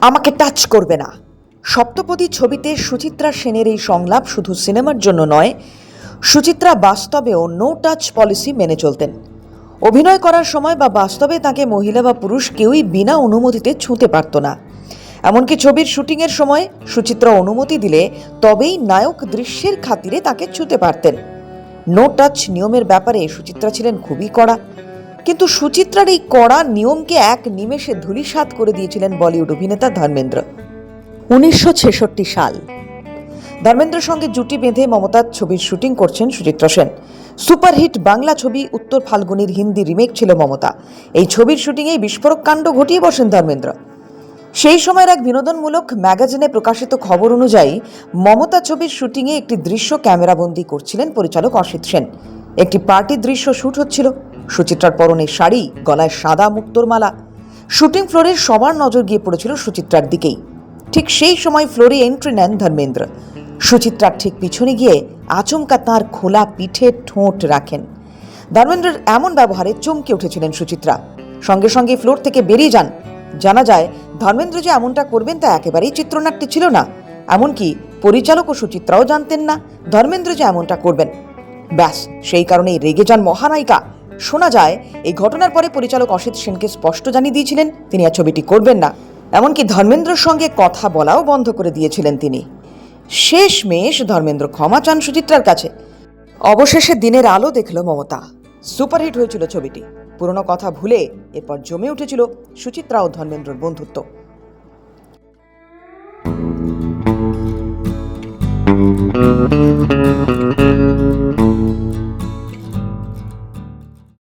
আমাকে টাচ করবে না। সপ্তপদী ছবিতে সুচিত্রা সেনের এই সংলাপ শুধু সিনেমার জন্য নয়, সুচিত্রা বাস্তবেও নো টাচ পলিসি মেনে চলতেন। অভিনয় করার সময় বা বাস্তবে তাকে মহিলা বা পুরুষ কেউই বিনা অনুমতিতে ছুঁতে পারত না। এমনকি ছবির শুটিংয়ের সময় সুচিত্রা অনুমতি দিলে তবেই নায়ক দৃশ্যের খাতিরে তাকে ছুঁতে পারতেন। নো টাচ নিয়মের ব্যাপারে সুচিত্রা ছিলেন খুবই কড়া। কিন্তু সুচিত্রার এই কড়া নিয়মকে এক নিমেষে ধূলিসাৎ করে দিয়েছিলেন বলিউড অভিনেতা ধর্মেন্দ্র। উনিশশো ছেষট্টি সাল। ধর্মেন্দ্রের সঙ্গে জুটি বেঁধে মমতার ছবির শুটিং করছেন সুচিত্রা সেন। সুপারহিট বাংলা ছবি উত্তর ফাল্গুনির হিন্দি রিমেক ছিল মমতা। এই ছবির শুটিংয়ে বিস্ফোরক কাণ্ড ঘটিয়ে বসেন ধর্মেন্দ্র। সেই সময়ের এক বিনোদনমূলক ম্যাগাজিনে প্রকাশিত খবর অনুযায়ী, মমতা ছবির শুটিংয়ে একটি দৃশ্য ক্যামেরাবন্দি করছিলেন পরিচালক অসিত সেন। একটি পার্টির দৃশ্য শ্যুট হচ্ছিল। সুচিত্রার পরনে শাড়ি, গলায় সাদা মুক্তোর মালা। শুটিং ফ্লোরের সবার নজর গিয়ে পড়েছিল সুচিত্রার দিকেই। ঠিক সেই সময় ফ্লোরে এন্ট্রি নেন ধর্মেন্দ্র। সুচিত্রার ঠিক পিছনে গিয়ে আচমকা তাঁর খোলা পিঠে ঠোঁট রাখেন। ধর্মেন্দ্রের এমন ব্যবহারে চমকে উঠেছিলেন সুচিত্রা। সঙ্গে সঙ্গে ফ্লোর থেকে বেরিয়ে যান। জানা যায় ধর্মেন্দ্র যে এমনটা করবেন তা একেবারেই চিত্রনাট্যে ছিল না। এমনকি পরিচালক ও সুচিত্রাও জানতেন না ধর্মেন্দ্র যে এমনটা করবেন। ব্যাস, সেই কারণেই রেগে যান মহানায়িকা। শোনা যায়, এই ঘটনার পরে পরিচালক অসিত সেনকে স্পষ্ট জানিয়ে দিয়েছিলেন, তিনি আর ছবিটি করবেন না। এমনকি ধর্মেন্দ্রর সঙ্গে কথা বলাও বন্ধ করে দিয়েছিলেন তিনি। শেষ মেশ ধর্মেন্দ্র ক্ষমা চান সুচিত্রার কাছে। অবশেষে দিনের আলো দেখল মমতা। সুপারহিট হয়েছিল ছবিটি। পুরনো কথা ভুলে এরপর জমে উঠেছিল সুচিত্রা ও ধর্মেন্দ্রর বন্ধুত্ব। Thank